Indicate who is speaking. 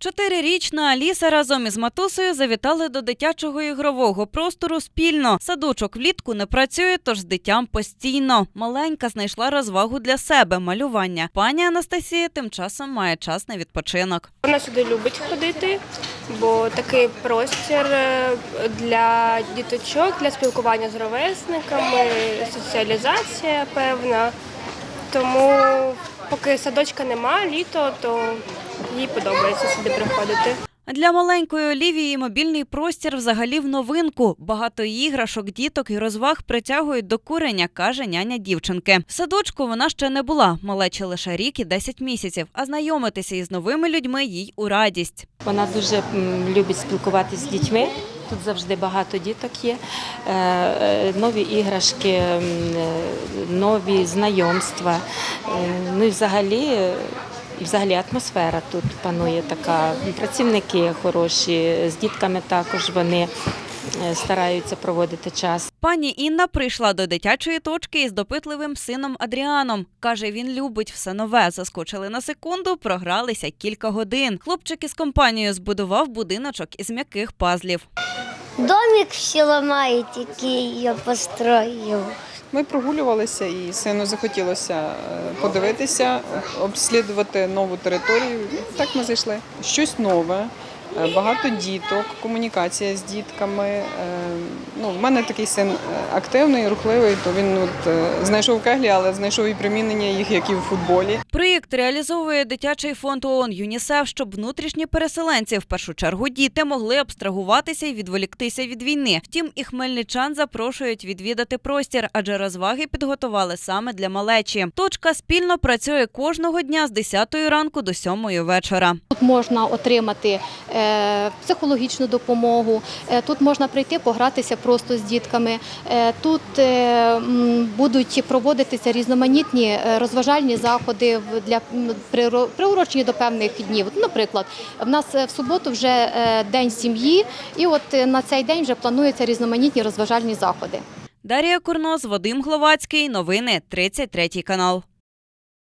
Speaker 1: Чотирирічна Аліса разом із матусею завітали до дитячого ігрового простору спільно. Садочок влітку не працює, тож з дитям постійно. Маленька знайшла розвагу для себе малювання. Пані Анастасія тим часом має час на відпочинок.
Speaker 2: Вона сюди любить ходити, бо такий простір е, для діточок, для спілкування з ровесниками, соціалізація певна. Тому поки садочка нема, літо, то їй подобається сюди приходити.
Speaker 1: Для маленької Олівії мобільний простір взагалі в новинку. Багато іграшок, діток і розваг притягують до курення, каже няня дівчинки. В садочку вона ще не була, малече лише рік і 10 місяців, а знайомитися із новими людьми їй у радість.
Speaker 3: Вона дуже любить спілкуватися з дітьми. Тут завжди багато діток є. Е, е, Нові іграшки, е, нові знайомства. Ну і взагалі, і взагалі атмосфера тут панує така. Працівники хороші, з дітками також вони е, стараються проводити час.
Speaker 1: Пані Інна прийшла до дитячої точки із допитливим сином Адріаном. Каже, він любить все нове. Заскочили на секунду, програлися кілька годин. Хлопчик із компанією збудував будиночок із м'яких пазлів.
Speaker 4: Домик всі ламають, який я построїв.
Speaker 5: Ми прогулювалися і сину захотілося е, подивитися, обслідувати нову територію. Так ми зайшли. Щось нове, е, багато діток, комунікація з дітками. Е, Ну, в мене такий син активний, рухливий, то він от, знайшов кеглі, але знайшов і примінення їх, як і в футболі.
Speaker 1: Проєкт реалізовує дитячий фонд ООН ЮНІСЕФ, щоб внутрішні переселенці, в першу чергу діти, могли абстрагуватися і відволіктися від війни. Втім, і хмельничан запрошують відвідати простір, адже розваги підготували саме для малечі. Точка спільно працює кожного дня з 10 ранку до 7 вечора.
Speaker 6: Тут можна отримати е, психологічну допомогу, е, тут можна прийти погратися просто з дітками. Е, Тут будуть проводитися різноманітні розважальні заходи для приурочені до певних днів. Наприклад, в нас е, в суботу вже е, день сім'ї, і от е, на цей день вже плануються різноманітні розважальні заходи.
Speaker 1: Дарія Курнос, Вадим Гловацький. Новини 33 канал.